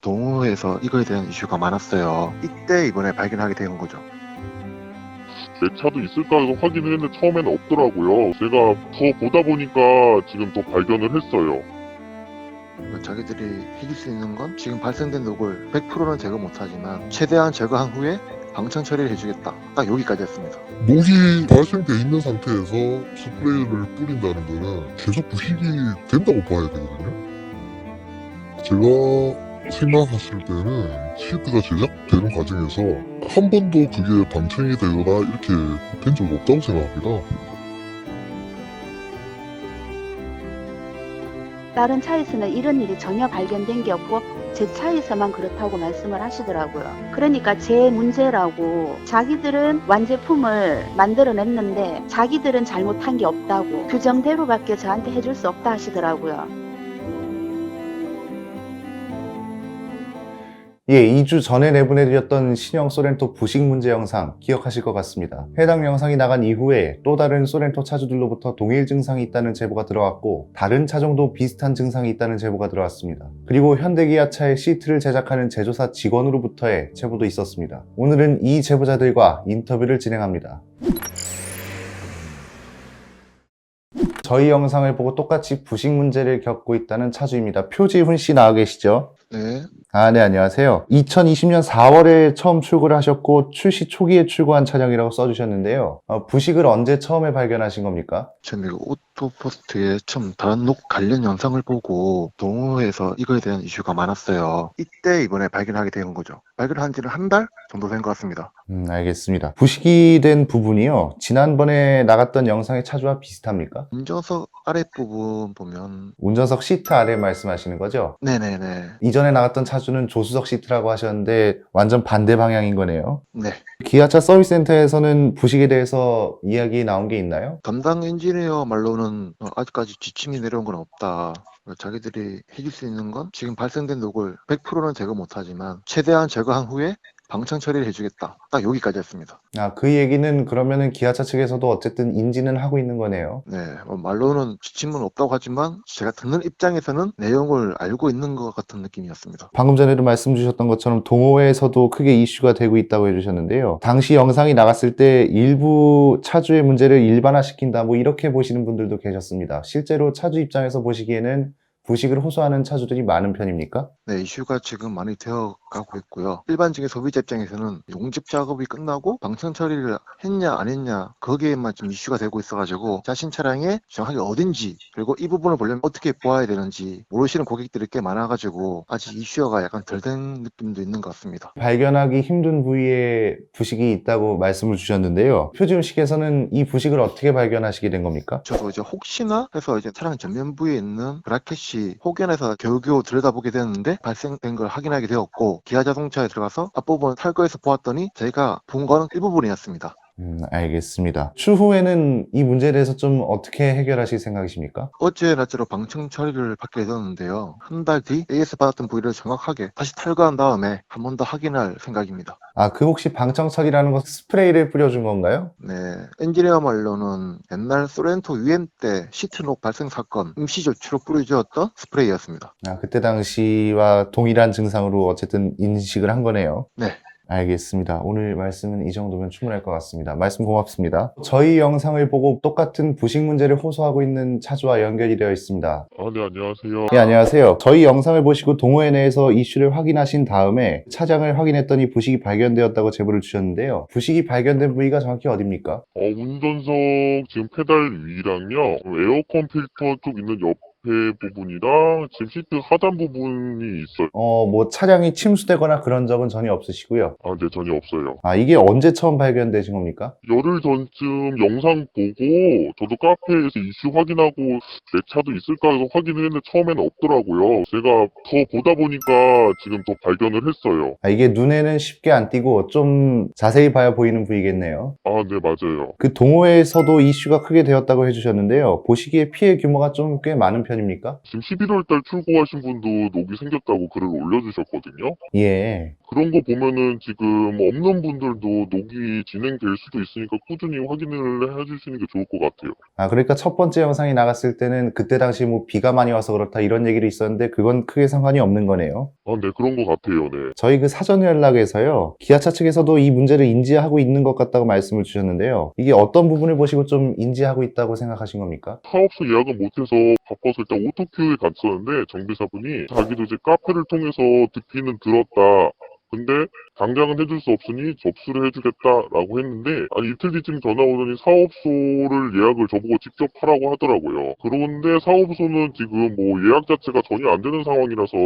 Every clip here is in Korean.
동호회에서 이거에 대한 이슈가 많았어요. 이때 이번에 발견하게 된 거죠. 내 차도 있을까 해서 확인을 했는데 처음에는 없더라고요. 제가 더 보다 보니까 지금 더 발견을 했어요. 자기들이 해줄 수 있는 건 지금 발생된 녹을 100%는 제거 못하지만 최대한 제거한 후에 방청 처리를 해주겠다. 딱 여기까지 했습니다. 녹이 발생돼 있는 상태에서 스프레이를 뿌린다는 거는 계속 부식이 된다고 봐야 되거든요. 제가 생각했을 때는 시트가 제작되는 과정에서 한 번도 그게 방청이 되거나 이렇게 된적 없다고 생각합니다. 다른 차에서는 이런 일이 전혀 발견된 게 없고 제 차에서만 그렇다고 말씀을 하시더라고요. 그러니까 제 문제라고 자기들은 완제품을 만들어냈는데 자기들은 잘못한 게 없다고 규정대로밖에 저한테 해줄 수 없다 하시더라고요. 예, 2주 전에 내보내드렸던 신형 소렌토 부식 문제 영상 기억하실 것 같습니다. 해당 영상이 나간 이후에 또 다른 소렌토 차주들로부터 동일 증상이 있다는 제보가 들어왔고 다른 차종도 비슷한 증상이 있다는 제보가 들어왔습니다. 그리고 현대기아차의 시트를 제작하는 제조사 직원으로부터의 제보도 있었습니다. 오늘은 이 제보자들과 인터뷰를 진행합니다. 저희 영상을 보고 똑같이 부식 문제를 겪고 있다는 차주입니다. 표지훈 씨 나와 계시죠? 네. 아, 네, 안녕하세요. 2020년 4월에 처음 출고를 하셨고, 출시 초기에 출고한 차량이라고 써주셨는데요. 어, 부식을 언제 처음에 발견하신 겁니까? 이거 오토포스트에 처음 다른 녹 관련 영상을 보고 동호회에서 이거에 대한 이슈가 많았어요. 이때 이번에 발견하게 된 거죠. 발견한 지는 한 달 정도 된 것 같습니다. 음, 알겠습니다. 부식이 된 부분이요. 지난번에 나갔던 영상의 차주와 비슷합니까? 운전석 아랫부분 보면 운전석 시트 아래 말씀하시는 거죠? 네네네. 이전에 나갔던 차주는 조수석 시트라고 하셨는데, 완전 반대 방향인 거네요. 네. 기아차 서비스 센터에서는 부식에 대해서 이야기 나온 게 있나요? 담당 엔지니어 말로는 어, 아직까지 지침이 내려온 건 없다. 자기들이 해줄 수 있는 건 지금 발생된 녹을 100%는 제거 못하지만 최대한 제거한 후에 방청 처리를 해주겠다. 딱 여기까지 했습니다. 아, 그 얘기는 그러면은 기아차 측에서도 어쨌든 인지는 하고 있는 거네요. 네, 어, 말로는 지침은 없다고 하지만 제가 듣는 입장에서는 내용을 알고 있는 것 같은 느낌이었습니다. 방금 전에도 말씀 주셨던 것처럼 동호회에서도 크게 이슈가 되고 있다고 해주셨는데요. 당시 영상이 나갔을 때 일부 차주의 문제를 일반화시킨다 뭐 이렇게 보시는 분들도 계셨습니다. 실제로 차주 입장에서 보시기에는 부식을 호소하는 차주들이 많은 편입니까? 네, 이슈가 지금 많이 되어 가고 있고요. 일반적인 소비자 입장에서는 용접 작업이 끝나고 방청 처리를 했냐 안 했냐 거기에만 좀 이슈가 되고 있어가지고 자신 차량에 정확하게 어딘지 그리고 이 부분을 보려면 어떻게 보아야 되는지 모르시는 고객들이 꽤 많아가지고 아직 이슈가 약간 덜 된 느낌도 있는 것 같습니다. 발견하기 힘든 부위에 부식이 있다고 말씀을 주셨는데요. 표지음 씨께서는 이 부식을 어떻게 발견하시게 된 겁니까? 저도 이제 혹시나 해서 이제 차량 전면부에 있는 브라켓이 혹연해서 겨우겨우 들여다보게 되었는데 발생된 걸 확인하게 되었고 기아 자동차에 들어가서 앞부분 탈거해서 보았더니 제가 본 거는 일부분이었습니다. 음, 알겠습니다. 추후에는 이 문제에 대해서 좀 어떻게 해결하실 생각이십니까? 어제 낮으로 방청 처리를 받게 되었는데요. 한 달 뒤 AS 받았던 부위를 정확하게 다시 탈거한 다음에 한 번 더 확인할 생각입니다. 아, 그 혹시 방청 처리라는 건 스프레이를 뿌려준 건가요? 네, 엔지니어 말로는 옛날 소렌토 UM 때 시트녹 발생 사건 임시 조치로 뿌려주었던 스프레이였습니다. 아, 그때 당시와 동일한 증상으로 어쨌든 인식을 한 거네요. 네. 알겠습니다. 오늘 말씀은 이 정도면 충분할 것 같습니다. 말씀 고맙습니다. 저희 영상을 보고 똑같은 부식 문제를 호소하고 있는 차주와 연결이 되어 있습니다. 아, 네, 안녕하세요. 네, 안녕하세요. 저희 영상을 보시고 동호회 내에서 이슈를 확인하신 다음에 차량을 확인했더니 부식이 발견되었다고 제보를 주셨는데요. 부식이 발견된 부위가 정확히 어딥니까? 어, 운전석 지금 페달 위랑요, 에어컨 필터 쪽 있는 옆 에 부분이랑 지금 시트 하단 부분이 있어요. 어, 뭐 차량이 침수되거나 그런 적은 전혀 없으시고요. 아, 네, 전혀 없어요. 아, 이게 언제 처음 발견되신 겁니까? 열흘 전쯤 영상 보고 저도 카페에서 이슈 확인하고 내 차도 있을까 해서 확인을 했는데 처음에는 없더라고요. 제가 더 보다 보니까 지금 더 발견을 했어요. 아, 이게 눈에는 쉽게 안 띄고 좀 자세히 봐야 보이는 부위겠네요. 아, 네, 맞아요. 그 동호회에서도 이슈가 크게 되었다고 해주셨는데요. 보시기에 피해 규모가 좀 꽤 많은 편입니까? 편입니까? 지금 11월 달 출고하신 분도 녹이 생겼다고 글을 올려주셨거든요. 예. 그런 거 보면은 지금 없는 분들도 녹이 진행될 수도 있으니까 꾸준히 확인을 해주시는 게 좋을 것 같아요. 아, 그러니까 첫 번째 영상이 나갔을 때는 그때 당시 뭐 비가 많이 와서 그렇다 이런 얘기를 있었는데 그건 크게 상관이 없는 거네요. 아, 네, 그런 것 같아요, 네. 저희 그 사전 연락에서요. 기아차 측에서도 이 문제를 인지하고 있는 것 같다고 말씀을 주셨는데요. 이게 어떤 부분을 보시고 좀 인지하고 있다고 생각하신 겁니까? 사업소 예약을 못해서 바빠서 일단 오토큐에 갔었는데 정비사분이 자기도 이제 카페를 통해서 듣기는 들었다. 근데 당장은 해줄 수 없으니 접수를 해주겠다라고 했는데 아니 이틀 뒤쯤 전화 오더니 사업소를 예약을 저보고 직접 하라고 하더라고요. 그런데 사업소는 지금 뭐 예약 자체가 전혀 안 되는 상황이라서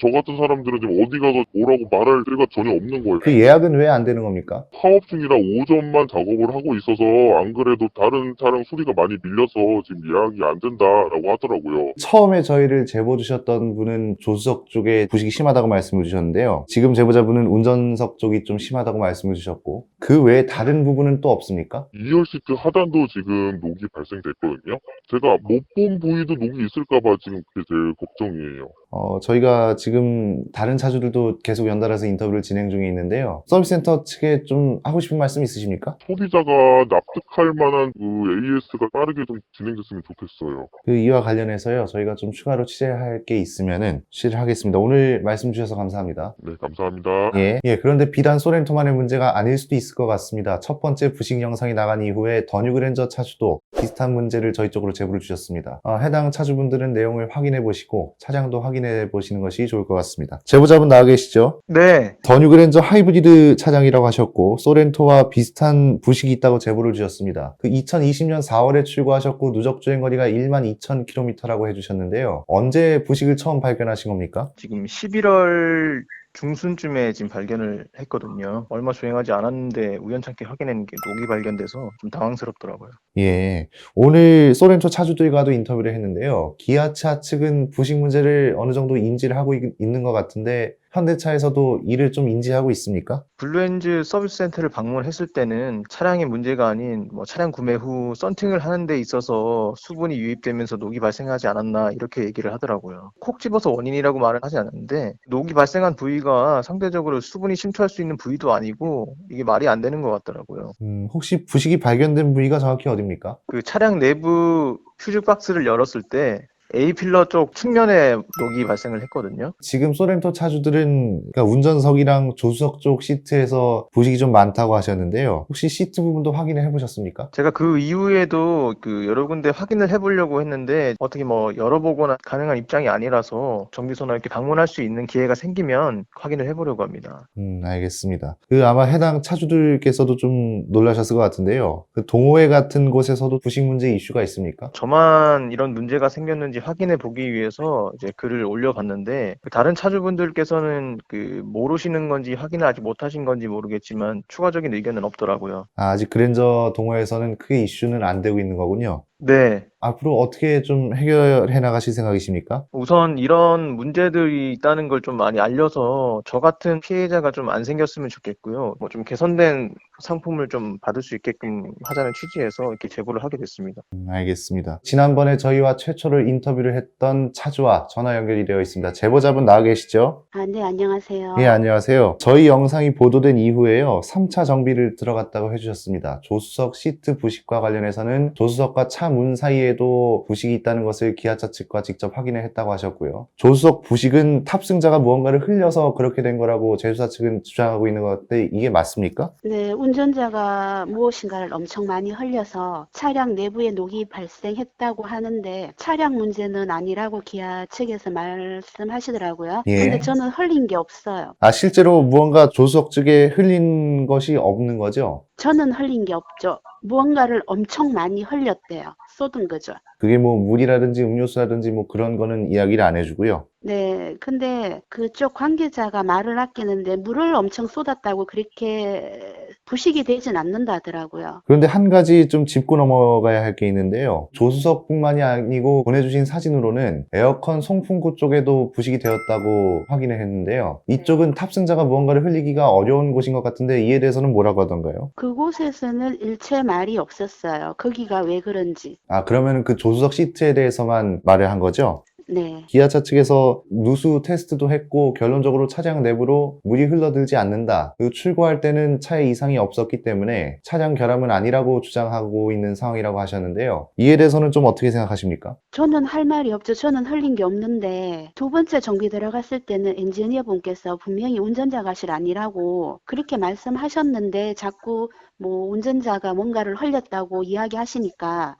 저 같은 사람들은 지금 어디 가서 오라고 말할 데가 전혀 없는 거예요. 그 예약은 왜 안 되는 겁니까? 사업 중이라 오전만 작업을 하고 있어서 안 그래도 다른 차량 수리가 많이 밀려서 지금 예약이 안 된다라고 하더라고요. 처음에 저희를 제보 주셨던 분은 조수석 쪽에 부식이 심하다고 말씀을 주셨는데요. 지금 제보자분은 운전 석 쪽이 좀 심하다고 말씀을 주셨고 그 외에 다른 부분은 또 없습니까? 2열 시트 하단도 지금 녹이 발생됐거든요. 제가 못 본 부위도 녹이 있을까봐 지금 그게 제일 걱정이에요. 어, 저희가 지금 다른 차주들도 계속 연달아서 인터뷰를 진행 중에 있는데요. 서비스센터 측에 좀 하고 싶은 말씀 있으십니까? 소비자가 납득할 만한 그 AS가 빠르게 좀 진행됐으면 좋겠어요. 그 이와 관련해서요. 저희가 좀 추가로 취재할 게 있으면은 취재를 하겠습니다. 오늘 말씀 주셔서 감사합니다. 네, 감사합니다. 예. 예, 그런데 비단 소렌토만의 문제가 아닐 수도 있을 것 같습니다. 첫 번째 부식 영상이 나간 이후에 더뉴그랜저 차주도 비슷한 문제를 저희 쪽으로 제보를 주셨습니다. 어, 해당 차주분들은 내용을 확인해 보시고 차량도 확인 해 보시는 것이 좋을 것 같습니다. 제보자분 나와 계시죠? 네, 더 뉴그랜저 하이브리드 차량이라고 하셨고 소렌토와 비슷한 부식이 있다고 제보를 주셨습니다. 그 2020년 4월에 출고하셨고 누적 주행 거리가 1만 2천 킬로미터라고 해주셨는데요. 언제 부식을 처음 발견하신 겁니까? 지금 11월 중순쯤에 지금 발견을 했거든요. 얼마 주행하지 않았는데 우연찮게 확인한 게 녹이 발견돼서 좀 당황스럽더라고요. 예. 오늘 소렌토 차주들과도 인터뷰를 했는데요. 기아차 측은 부식 문제를 어느 정도 인지를 하고 있- 있는 것 같은데 현대차에서도 이를 좀 인지하고 있습니까? 블루엔즈 서비스 센터를 방문했을 때는 차량의 문제가 아닌 뭐 차량 구매 후 썬팅을 하는 데 있어서 수분이 유입되면서 녹이 발생하지 않았나 이렇게 얘기를 하더라고요. 콕 집어서 원인이라고 말은 하지 않았는데 녹이 발생한 부위가 상대적으로 수분이 침투할 수 있는 부위도 아니고 이게 말이 안 되는 것 같더라고요. 음, 혹시 부식이 발견된 부위가 정확히 어딥니까? 그 차량 내부 퓨즈 박스를 열었을 때 A 필러 쪽 측면에 녹이 발생을 했거든요. 지금 소렌토 차주들은 그러니까 운전석이랑 조수석 쪽 시트에서 부식이 좀 많다고 하셨는데요. 혹시 시트 부분도 확인을 해보셨습니까? 제가 그 이후에도 그 여러 군데 확인을 해보려고 했는데 어떻게 뭐 열어보거나 가능한 입장이 아니라서 정비소나 이렇게 방문할 수 있는 기회가 생기면 확인을 해보려고 합니다. 음, 알겠습니다. 그 아마 해당 차주들께서도 좀 놀라셨을 것 같은데요. 그 동호회 같은 곳에서도 부식 문제 이슈가 있습니까? 저만 이런 문제가 생겼는지 확인해 보기 위해서 이제 글을 올려봤는데 그 다른 차주분들께서는 그 모르시는 건지 확인을 아직 못하신 건지 모르겠지만 추가적인 의견은 없더라고요. 아, 아직 그랜저 동호회에서는 크게 이슈는 안 되고 있는 거군요. 네. 앞으로 어떻게 좀 해결해 나가실 생각이십니까? 우선 이런 문제들이 있다는 걸 좀 많이 알려서 저 같은 피해자가 좀 안 생겼으면 좋겠고요. 뭐 좀 개선된 상품을 좀 받을 수 있게끔 하자는 취지에서 이렇게 제보를 하게 됐습니다. 음, 알겠습니다. 지난번에 저희와 최초를 인터뷰를 했던 차주와 전화 연결이 되어 있습니다. 제보자분 나와 계시죠? 아, 네, 안녕하세요. 예, 안녕하세요. 저희 영상이 보도된 이후에요. 3차 정비를 들어갔다고 해주셨습니다. 조수석 시트 부식과 관련해서는 조수석과 차문 사이에도 부식이 있다는 것을 기아차 측과 직접 확인을 했다고 하셨고요. 조수석 부식은 탑승자가 무언가를 흘려서 그렇게 된 거라고 제수사 측은 주장하고 있는 것 같은데 이게 맞습니까? 네, 운전자가 무엇인가를 엄청 많이 흘려서 차량 내부에 녹이 발생했다고 하는데 차량 문제는 아니라고 기아 측에서 말씀하시더라고요. 예. 근데 저는 흘린 게 없어요. 아, 실제로 무언가 조수석 쪽에 흘린 것이 없는 거죠? 저는 흘린 게 없죠. 무언가를 엄청 많이 흘렸대요. 쏟은 거죠. 그게 뭐 물이라든지 음료수라든지 뭐 그런 거는 이야기를 안 해주고요. 네, 근데 그쪽 관계자가 말을 아끼는데 물을 엄청 쏟았다고 그렇게 부식이 되진 않는다더라고요. 그런데 한 가지 좀 짚고 넘어가야 할 게 있는데요. 조수석뿐만이 아니고 보내주신 사진으로는 에어컨 송풍구 쪽에도 부식이 되었다고 확인을 했는데요. 이쪽은 탑승자가 무언가를 흘리기가 어려운 곳인 것 같은데 이에 대해서는 뭐라고 하던가요? 그곳에서는 일체 말이 없었어요. 거기가 왜 그런지. 아, 그러면 그 조수석 시트에 대해서만 말을 한 거죠? 네. 기아차 측에서 누수 테스트도 했고 결론적으로 차량 내부로 물이 흘러들지 않는다. 그리고 출고할 때는 차에 이상이 없었기 때문에 차량 결함은 아니라고 주장하고 있는 상황이라고 하셨는데요. 이에 대해서는 좀 어떻게 생각하십니까? 저는 할 말이 없죠. 저는 흘린 게 없는데 두 번째 정비 들어갔을 때는 엔지니어 분께서 분명히 운전자 가실 아니라고 그렇게 말씀하셨는데 자꾸 뭐 운전자가 뭔가를 흘렸다고 이야기하시니까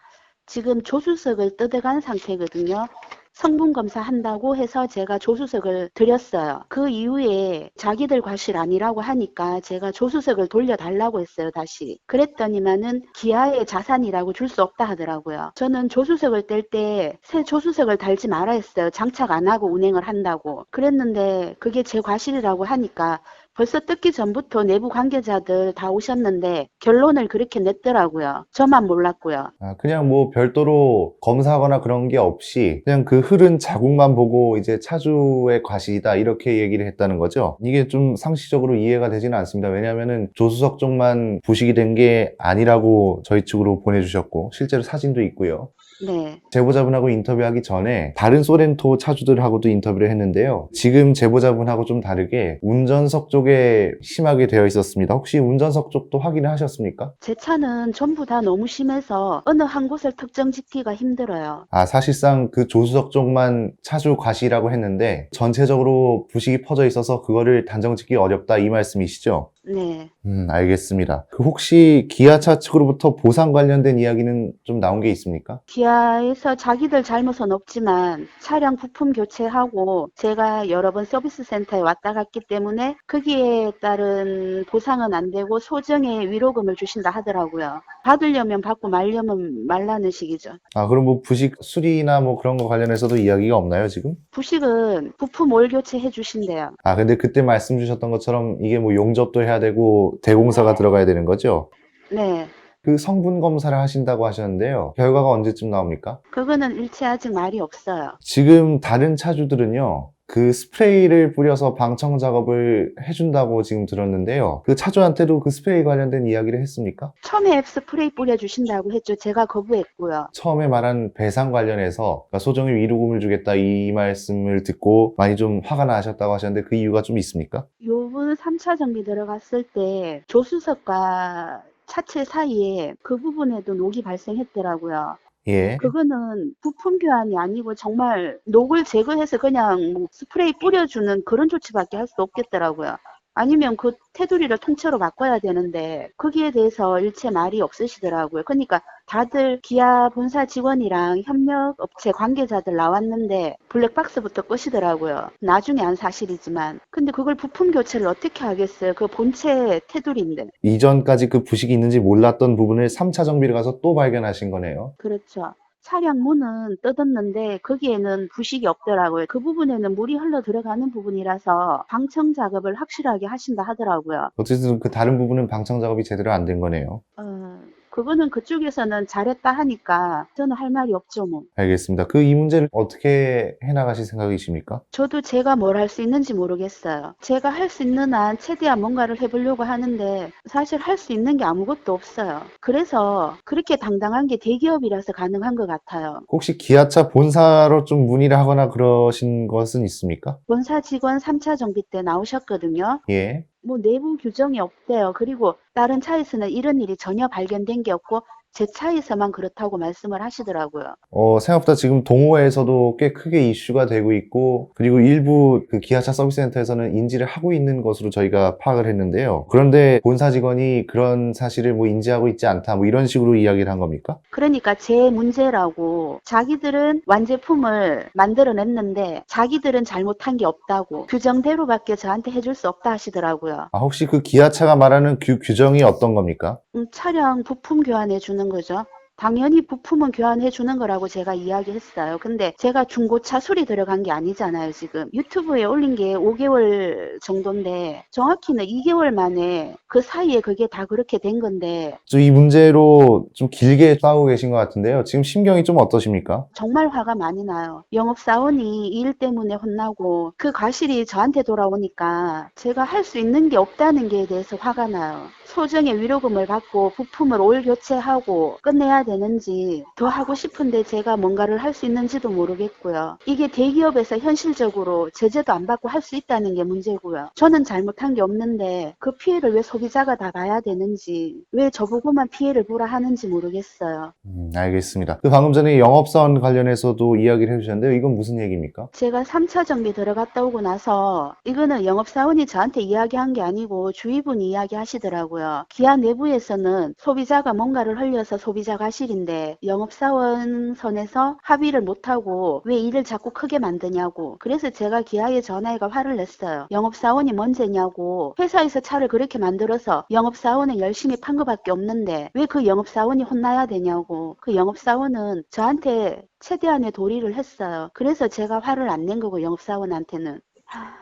지금 조수석을 뜯어간 상태거든요. 성분 검사한다고 해서 제가 조수석을 드렸어요. 그 이후에 자기들 과실 아니라고 하니까 제가 조수석을 돌려달라고 했어요, 다시. 그랬더니만은 기아의 자산이라고 줄 수 없다 하더라고요. 저는 조수석을 뗄 때 새 조수석을 달지 말아 했어요. 장착 안 하고 운행을 한다고. 그랬는데 그게 제 과실이라고 하니까 벌써 뜯기 전부터 내부 관계자들 다 오셨는데 결론을 그렇게 냈더라고요. 저만 몰랐고요. 아, 그냥 뭐 별도로 검사하거나 그런 게 없이 그냥 그 흐른 자국만 보고 이제 차주의 과실이다 이렇게 얘기를 했다는 거죠. 이게 좀 상식적으로 이해가 되지는 않습니다. 왜냐하면은 조수석 쪽만 부식이 된 게 아니라고 저희 측으로 보내주셨고 실제로 사진도 있고요. 네. 제보자분하고 인터뷰하기 전에 다른 소렌토 차주들하고도 인터뷰를 했는데요. 지금 제보자분하고 좀 다르게 운전석 쪽에 심하게 되어 있었습니다. 혹시 운전석 쪽도 확인을 하셨습니까? 제 차는 전부 다 너무 심해서 어느 한 곳을 특정 짓기가 힘들어요. 아, 사실상 그 조수석 쪽만 차주 과시라고 했는데 전체적으로 부식이 퍼져 있어서 그거를 단정 짓기 어렵다 이 말씀이시죠? 네. 음, 알겠습니다. 그 혹시 기아차 측으로부터 보상 관련된 이야기는 좀 나온 게 있습니까? 기아에서 자기들 잘못은 없지만 차량 부품 교체하고 제가 여러 번 서비스 센터에 왔다 갔기 때문에 거기에 따른 보상은 안 되고 소정의 위로금을 주신다 하더라고요. 받으려면 받고 말려면 말라는 식이죠. 아, 그럼 뭐 부식 수리나 뭐 그런 거 관련해서도 이야기가 없나요, 지금? 부식은 부품 올 교체해 주신대요. 아, 근데 그때 말씀 주셨던 것처럼 이게 뭐 용접도 해야 되고 대공사가 들어가야 되는 거죠? 네. 그 성분 검사를 하신다고 하셨는데요. 결과가 언제쯤 나옵니까? 그거는 일체 아직 말이 없어요. 지금 다른 차주들은요. 그 스프레이를 뿌려서 방청 작업을 해준다고 지금 들었는데요. 그 차주한테도 그 스프레이 관련된 이야기를 했습니까? 처음에 앱 스프레이 뿌려주신다고 했죠. 제가 거부했고요. 처음에 말한 배상 관련해서 그러니까 소정의 위로금을 주겠다 이 말씀을 듣고 많이 좀 화가 나셨다고 하셨는데 그 이유가 좀 있습니까? 요번 3차 정비 들어갔을 때 조수석과 차체 사이에 그 부분에도 녹이 발생했더라고요. 예. 그거는 부품 교환이 아니고 정말 녹을 제거해서 그냥 뭐 스프레이 뿌려주는 그런 조치밖에 할 수 없겠더라고요. 아니면 그 테두리를 통째로 바꿔야 되는데 거기에 대해서 일체 말이 없으시더라고요. 그러니까 다들 기아 본사 직원이랑 협력 업체 관계자들 나왔는데 블랙박스부터 끄시더라고요. 나중에 안 사실이지만. 근데 그걸 부품 교체를 어떻게 하겠어요? 그 본체 테두리인데. 이전까지 그 부식이 있는지 몰랐던 부분을 3차 정비를 가서 또 발견하신 거네요. 그렇죠. 차량 문은 뜯었는데 거기에는 부식이 없더라고요. 그 부분에는 물이 흘러 들어가는 부분이라서 방청 작업을 확실하게 하신다 하더라고요. 어쨌든 그 다른 부분은 방청 작업이 제대로 안 된 거네요. 어, 그거는 그쪽에서는 잘했다 하니까 저는 할 말이 없죠 뭐. 알겠습니다. 그 이 문제를 어떻게 해나가실 생각이십니까? 저도 제가 뭘 할 수 있는지 모르겠어요. 제가 할 수 있는 한 최대한 뭔가를 해보려고 하는데 사실 할 수 있는 게 아무것도 없어요. 그래서 그렇게 당당한 게 대기업이라서 가능한 것 같아요. 혹시 기아차 본사로 좀 문의를 하거나 그러신 것은 있습니까? 본사 직원 3차 정비 때 나오셨거든요. 예. 뭐 내부 규정이 없대요. 그리고 다른 차에서는 이런 일이 전혀 발견된 게 없고 제 차에서만 그렇다고 말씀을 하시더라고요. 어, 생각보다 지금 동호회에서도 꽤 크게 이슈가 되고 있고, 그리고 일부 그 기아차 서비스 센터에서는 인지를 하고 있는 것으로 저희가 파악을 했는데요. 그런데 본사 직원이 그런 사실을 뭐 인지하고 있지 않다, 뭐 이런 식으로 이야기를 한 겁니까? 그러니까 제 문제라고 자기들은 완제품을 만들어냈는데 자기들은 잘못한 게 없다고 규정대로밖에 저한테 해줄 수 없다 하시더라고요. 아, 혹시 그 기아차가 말하는 규, 규정이 어떤 겁니까? 음, 차량 부품 교환해 주는 거죠. 당연히 부품은 교환해 주는 거라고 제가 이야기했어요. 근데 제가 중고차 수리 들어간 게 아니잖아요, 지금. 유튜브에 올린 게 5개월 정도인데 정확히는 2개월 만에 그 사이에 그게 다 그렇게 된 건데 좀이 문제로 좀 길게 싸우고 계신 것 같은데요. 지금 심경이 좀 어떠십니까? 정말 화가 많이 나요. 영업사원이 이 일 때문에 혼나고 그 과실이 저한테 돌아오니까 제가 할 수 있는 게 없다는 게 대해서 화가 나요. 소정의 위로금을 받고 부품을 올 교체하고 끝내야 되 는지 더 하고 싶은데 제가 뭔가를 할 수 있는지도 모르겠고요. 이게 대기업에서 현실적으로 제재도 안 받고 할 수 있다는 게 문제고요. 저는 잘못한 게 없는데 그 피해를 왜 소비자가 다 봐야 되는지 왜 저보고만 피해를 보라 하는지 모르겠어요. 음, 알겠습니다. 그 방금 전에 영업사원 관련해서도 이야기를 해주셨는데요. 이건 무슨 얘기입니까? 제가 3차 정비 들어갔다 오고 나서 이거는 영업사원이 저한테 이야기한 게 아니고 주위분이 이야기하시더라고요. 기아 내부에서는 소비자가 뭔가를 흘려서 소비자 과실인데 영업사원 선에서 합의를 못하고 왜 일을 자꾸 크게 만드냐고 그래서 제가 기아에 전화해가 화를 냈어요. 영업사원이 뭔죄냐고 회사에서 차를 그렇게 만들어서 영업사원은 열심히 판 것밖에 없는데 왜 그 영업사원이 혼나야 되냐고 그 영업사원은 저한테 최대한의 도리를 했어요. 그래서 제가 화를 안 낸 거고 영업사원한테는 하,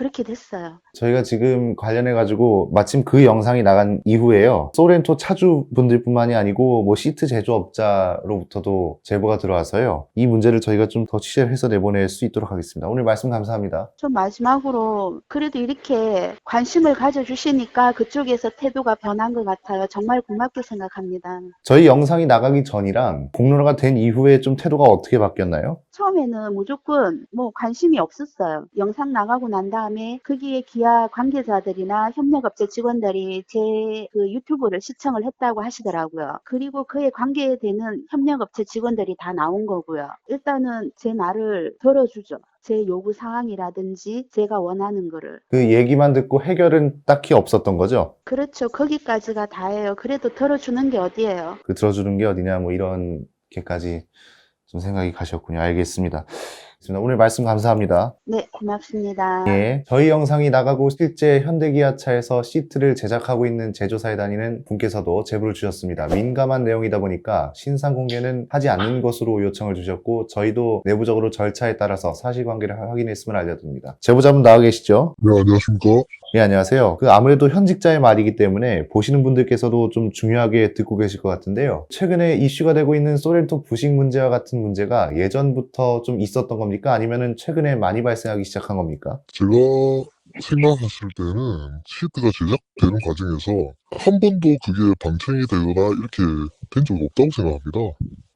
그렇게 됐어요. 저희가 지금 관련해 가지고 마침 그 영상이 나간 이후에요. 소렌토 차주 분들뿐만이 아니고 뭐 시트 제조업자로부터도 제보가 들어와서요. 이 문제를 저희가 좀 더 취재를 해서 내보낼 수 있도록 하겠습니다. 오늘 말씀 감사합니다. 좀 마지막으로 그래도 이렇게 관심을 가져주시니까 그쪽에서 태도가 변한 것 같아요. 정말 고맙게 생각합니다. 저희 영상이 나가기 전이랑 공론화가 된 이후에 좀 태도가 어떻게 바뀌었나요? 처음에는 무조건 뭐 관심이 없었어요. 영상 나가고 난 다음에 거기에 기아 관계자들이나 협력업체 직원들이 제 그 유튜브를 시청을 했다고 하시더라고요. 그리고 그에 관계되는 협력업체 직원들이 다 나온 거고요. 일단은 제 말을 들어주죠. 제 요구 사항이라든지 제가 원하는 거를. 그 얘기만 듣고 해결은 딱히 없었던 거죠? 그렇죠. 거기까지가 다예요. 그래도 들어주는 게 어디예요? 그 들어주는 게 어디냐 뭐 이런 게까지 좀 생각이 가셨군요. 알겠습니다. 오늘 말씀 감사합니다. 네, 고맙습니다. 예, 저희 영상이 나가고 실제 현대기아차에서 시트를 제작하고 있는 제조사에 다니는 분께서도 제보를 주셨습니다. 민감한 내용이다 보니까 신상 공개는 하지 않는 것으로 요청을 주셨고 저희도 내부적으로 절차에 따라서 사실관계를 확인했음을 알려드립니다. 제보자분 나와 계시죠? 네, 안녕하십니까? 예, 안녕하세요. 그 아무래도 현직자의 말이기 때문에 보시는 분들께서도 좀 중요하게 듣고 계실 것 같은데요. 최근에 이슈가 되고 있는 소렌토 부식 문제와 같은 문제가 예전부터 좀 있었던 겁니 까? 아니면은 최근에 많이 발생하기 시작한 겁니까? 제가 생각했을 때는 시트가 제작되는 과정에서 한 번도 그게 방청이 되거나 이렇게 된 적이 없다고 생각합니다.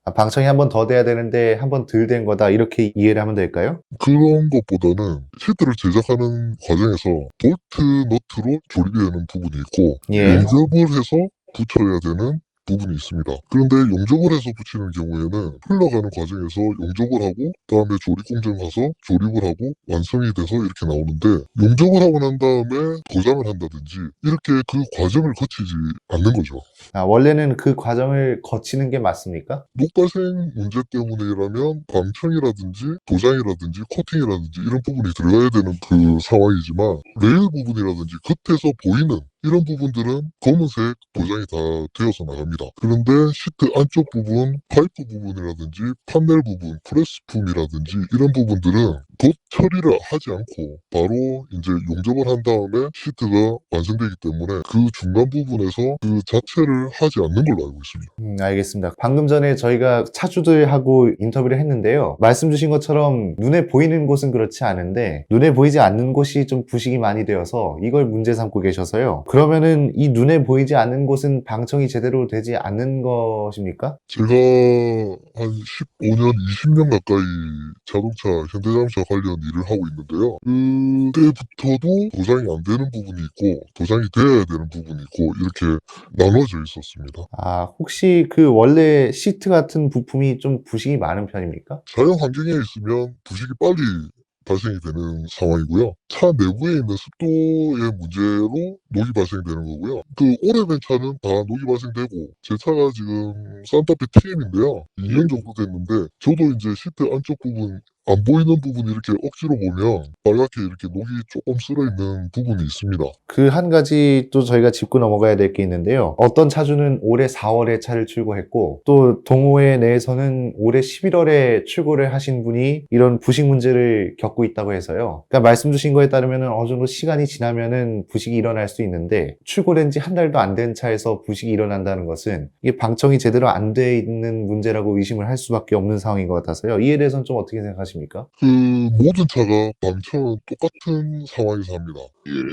아, 방청이 한 번 더 돼야 되는데 한 번 덜 된 거다 이렇게 이해를 하면 될까요? 그런 것보다는 시트를 제작하는 과정에서 볼트, 너트로 조립이 되는 부분이 있고 예. 용접을 해서 붙여야 되는 부분이 있습니다. 그런데 용접을 해서 붙이는 경우에는 흘러가는 과정에서 용접을 하고 다음에 조립 공정 가서 조립을 하고 완성이 돼서 이렇게 나오는데 용접을 하고 난 다음에 도장을 한다든지 이렇게 그 과정을 거치지 않는 거죠. 아, 원래는 그 과정을 거치는 게 맞습니까? 녹발생 문제 때문이라면 방청이라든지 도장이라든지 코팅이라든지 이런 부분이 들어가야 되는 그 상황이지만 레일 부분이라든지 겉에서 보이는 이런 부분들은 검은색 도장이 다 되어서 나갑니다. 그런데 시트 안쪽 부분, 파이프 부분이라든지 판넬 부분, 프레스품이라든지 이런 부분들은 곧 처리를 하지 않고 바로 이제 용접을 한 다음에 시트가 완성되기 때문에 그 중간 부분에서 그 자체를 하지 않는 걸로 알고 있습니다. 음, 알겠습니다. 방금 전에 저희가 차주들하고 인터뷰를 했는데요. 말씀 주신 것처럼 눈에 보이는 곳은 그렇지 않은데 눈에 보이지 않는 곳이 좀 부식이 많이 되어서 이걸 문제 삼고 계셔서요. 그러면은 이 눈에 보이지 않는 곳은 방청이 제대로 되지 않는 것입니까? 제가 한 15년, 20년 가까이 자동차, 현대자동차 관련 일을 하고 있는데요. 그때부터도 도장이 안 되는 부분이 있고, 도장이 돼야 되는 부분이 있고, 이렇게 나눠져 있었습니다. 아, 혹시 그 원래 시트 같은 부품이 좀 부식이 많은 편입니까? 사용 환경에 있으면 부식이 빨리 발생이 되는 상황이고요. 차 내부에 있는 습도의 문제로 녹이 발생되는 거고요. 그 오래된 차는 다 녹이 발생되고 제 차가 지금 산타페 TM인데요. 2년 정도 됐는데 저도 이제 시트 안쪽 부분 안 보이는 부분 이렇게 억지로 보면 빨갛게 이렇게 녹이 조금 쓸어 있는 부분이 있습니다. 그 한 가지 또 저희가 짚고 넘어가야 될 게 있는데요. 어떤 차주는 올해 4월에 차를 출고했고 또 동호회 내에서는 올해 11월에 출고를 하신 분이 이런 부식 문제를 겪고 있다고 해서요. 그러니까 말씀 주신 거에 따르면 어느 정도 시간이 지나면은 부식이 일어날 수 있는데 출고된 지 한 달도 안 된 차에서 부식이 일어난다는 것은 이게 방청이 제대로 안 돼 있는 문제라고 의심을 할 수밖에 없는 상황인 것 같아서요. 이에 대해서는 좀 어떻게 생각하십니까? 그 모든 차가 방청은 똑같은 상황에서 합니다.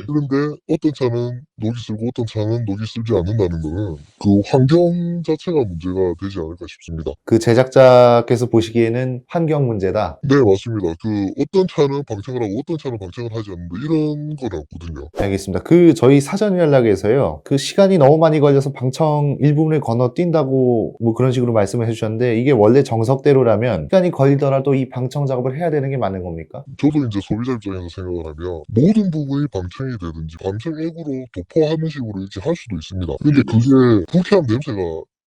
그런데 어떤 차는 녹이 쓸고 어떤 차는 녹이 쓸지 않는다는 거는 그 환경 자체가 문제가 되지 않을까 싶습니다. 그 제작자께서 보시기에는 환경 문제다. 네, 맞습니다. 그 어떤 차는 방청을 하고 어떤 차는 방청을 하지 않는다 이런 건 없거든요. 알겠습니다. 그 저희 사전 연락에서요. 그 시간이 너무 많이 걸려서 방청 일부분을 건너 뛴다고 뭐 그런 식으로 말씀을 해주셨는데 이게 원래 정석대로라면 시간이 걸리더라도 이 방청 작업을 해야 되는 게 맞는 겁니까? 저도 이제 소비자 입장에서 생각을 하면 모든 부분이 방청이 되든지 방청액으로 도포하는 식으로 이렇게 할 수도 있습니다. 근데 그게 불쾌한 냄새가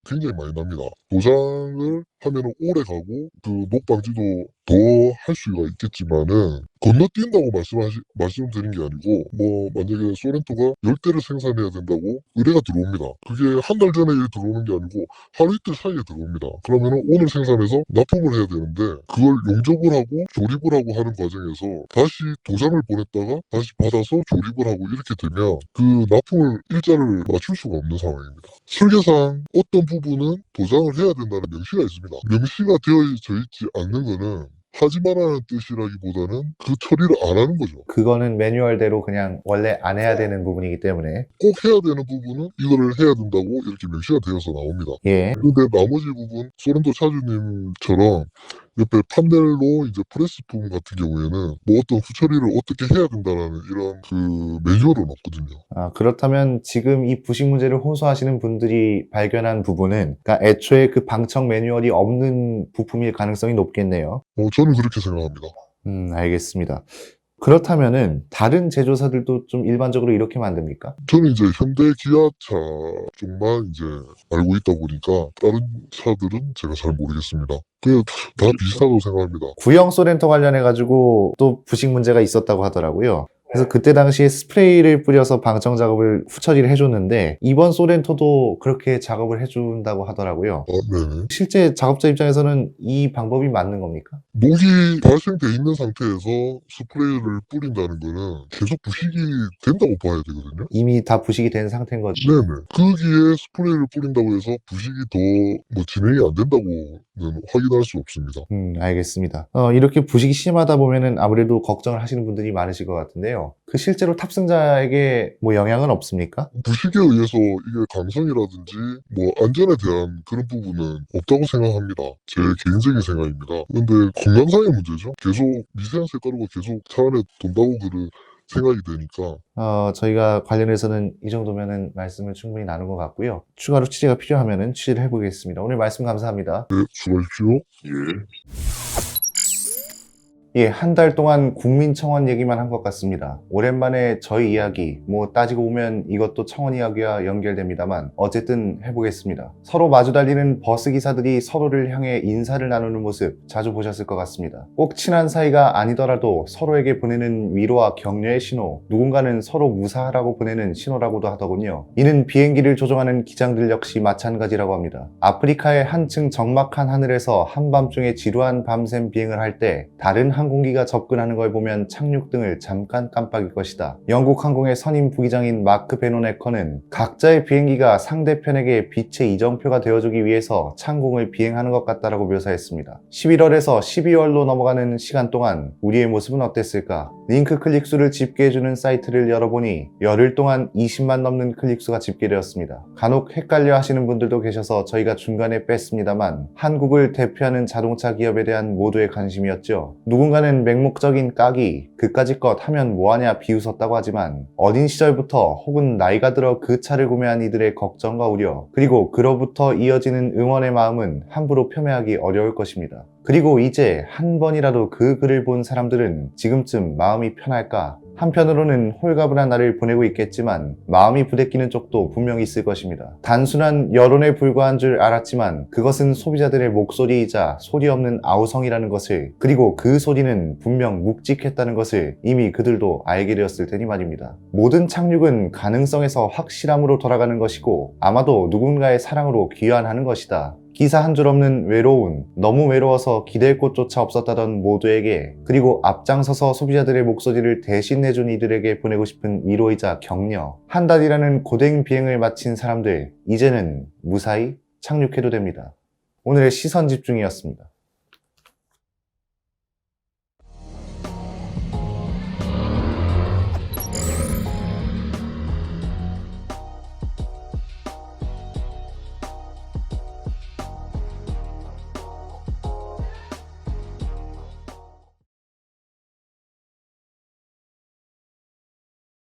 굉장히 많이 납니다. 도장을 하면 오래 가고 그 녹방지도 더 할 수가 있겠지만은 건너뛴다고 말씀하시, 말씀드린 게 아니고 뭐 만약에 소렌토가 10대를 생산해야 된다고 의뢰가 들어옵니다. 그게 한 달 전에 들어오는 게 아니고 하루 이틀 사이에 들어옵니다. 그러면은 오늘 생산해서 납품을 해야 되는데 그걸 용접을 하고 조립을 하고 하는 과정에서 다시 도장을 보냈다가 다시 받아서 조립을 하고 이렇게 되면 그 납품을 일자를 맞출 수가 없는 상황입니다. 설계상 어떤 부분은 도장을 해야 된다는 명시가 있습니다. 명시가 되어져 있지 않는 거는 하지 말라는 뜻이라기보다는 그 처리를 안 하는 거죠. 그거는 매뉴얼대로 그냥 원래 안 해야 되는 부분이기 때문에 꼭 해야 되는 부분은 이거를 해야 된다고 이렇게 명시가 되어서 나옵니다. 예. 근데 나머지 부분 소렌토 차주님처럼 옆에 판넬로 이제 프레스품 같은 경우에는 뭐 어떤 후처리를 어떻게 해야 된다라는 이런 그 매뉴얼은 없거든요. 아, 그렇다면 지금 이 부식 문제를 호소하시는 분들이 발견한 부분은 그러니까 애초에 그 방청 매뉴얼이 없는 부품일 가능성이 높겠네요. 어, 저는 그렇게 생각합니다. 음, 알겠습니다. 그렇다면은 다른 제조사들도 좀 일반적으로 이렇게 만듭니까? 저는 이제 현대 기아차 쪽만 이제 알고 있다 보니까 다른 차들은 제가 잘 모르겠습니다. 그냥 다 비슷하다고 생각합니다. 구형 소렌토 관련해 가지고 또 부식 문제가 있었다고 하더라고요. 그래서 그때 당시에 스프레이를 뿌려서 방청 작업을 후처리를 해줬는데 이번 소렌토도 그렇게 작업을 해준다고 하더라고요. 아, 네네. 실제 작업자 입장에서는 이 방법이 맞는 겁니까? 녹이 발생돼 있는 상태에서 스프레이를 뿌린다는 거는 계속 부식이 된다고 봐야 되거든요. 이미 다 부식이 된 상태인 거죠. 네네. 거기에 스프레이를 뿌린다고 해서 부식이 더 뭐 진행이 안 된다고는 확인할 수 없습니다. 음, 알겠습니다. 어, 이렇게 부식이 심하다 보면은 아무래도 걱정을 하시는 분들이 많으실 것 같은데요. 그 실제로 탑승자에게 뭐 영향은 없습니까? 부식에 의해서 이게 감성이라든지 뭐 안전에 대한 그런 부분은 없다고 생각합니다. 제 개인적인 생각입니다. 근데 건강상의 문제죠. 계속 미세한 색가루가 계속 차 안에 돈다고 그런 생각이 되니까 어, 저희가 관련해서는 이 정도면은 말씀을 충분히 나눈 것 같고요. 추가로 취재가 필요하면은 취재를 해보겠습니다. 오늘 말씀 감사합니다. 네, 수고하십시오. 예, 한 달 동안 국민청원 얘기만 한 것 같습니다. 오랜만에 저희 이야기, 뭐 따지고 보면 이것도 청원 이야기와 연결됩니다만 어쨌든 해보겠습니다. 서로 마주 달리는 버스 기사들이 서로를 향해 인사를 나누는 모습 자주 보셨을 것 같습니다. 꼭 친한 사이가 아니더라도 서로에게 보내는 위로와 격려의 신호, 누군가는 서로 무사하라고 보내는 신호라고도 하더군요. 이는 비행기를 조종하는 기장들 역시 마찬가지라고 합니다. 아프리카의 한층 적막한 하늘에서 한밤중에 지루한 밤샘 비행을 할 때 다른 항 공기가 접근하는 걸 보면 착륙등을 잠깐 깜빡일 것이다. 영국 항공의 선임 부기장인 마크 베노네커는 각자의 비행기가 상대편에게 빛의 이정표가 되어주기 위해서 창공을 비행하는 것 같다라고 묘사했습니다. 11월에서 12월로 넘어가는 시간 동안 우리의 모습은 어땠을까? 링크 클릭 수를 집계해주는 사이트를 열어보니 열흘 동안 20만 넘는 클릭 수가 집계되었습니다. 간혹 헷갈려 하시는 분들도 계셔서 저희가 중간에 뺐습니다만 한국을 대표하는 자동차 기업에 대한 모두의 관심이었죠. 누군가 는 맹목적인 까기, 그까짓 것 하면 뭐하냐 비웃었다고 하지만 어린 시절부터 혹은 나이가 들어 그 차를 구매한 이들의 걱정과 우려, 그리고 그로부터 이어지는 응원의 마음은 함부로 표명하기 어려울 것입니다. 그리고 이제 한 번이라도 그 글을 본 사람들은 지금쯤 마음이 편할까? 한편으로는 홀가분한 날을 보내고 있겠지만 마음이 부대끼는 쪽도 분명히 있을 것입니다. 단순한 여론에 불과한 줄 알았지만 그것은 소비자들의 목소리이자 소리 없는 아우성이라는 것을 그리고 그 소리는 분명 묵직했다는 것을 이미 그들도 알게 되었을 테니 말입니다. 모든 착륙은 가능성에서 확실함으로 돌아가는 것이고 아마도 누군가의 사랑으로 귀환하는 것이다. 기사 한 줄 없는 외로운, 너무 외로워서 기댈 곳조차 없었다던 모두에게, 그리고 앞장서서 소비자들의 목소리를 대신 내준 이들에게 보내고 싶은 위로이자 격려. 한 달이라는 고된 비행을 마친 사람들, 이제는 무사히 착륙해도 됩니다. 오늘의 시선 집중이었습니다.